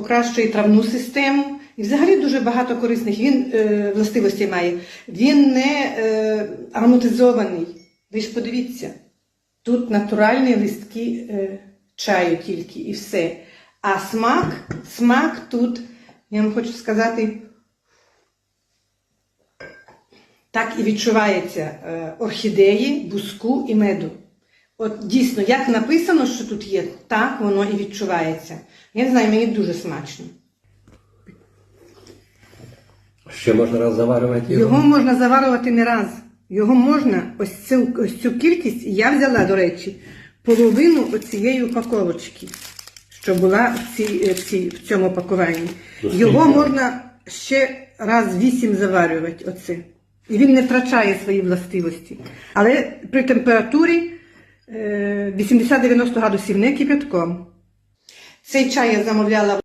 покращує травну систему. І взагалі дуже багато корисних він е, властивостей має. Він не е, ароматизований. Ви ж подивіться, тут натуральні листки е, чаю тільки і все. А смак, смак тут, я вам хочу сказати, так і відчувається е, орхідеї, буску і меду. От дійсно, як написано, що тут є, так воно і відчувається. Я не знаю, мені дуже смачно. Ще можна раз заварювати його. Його можна заварювати не раз. Його можна, ось цю, ось цю кількість, я взяла, до речі, половину оцієї упаковочки, що була в, цій, е, в, цій, в цьому пакуванні. Його можна ще раз вісім заварювати. Оце. І він не втрачає свої властивості. Але при температурі 80-90 градусів не кипятком. Цей чай я замовляла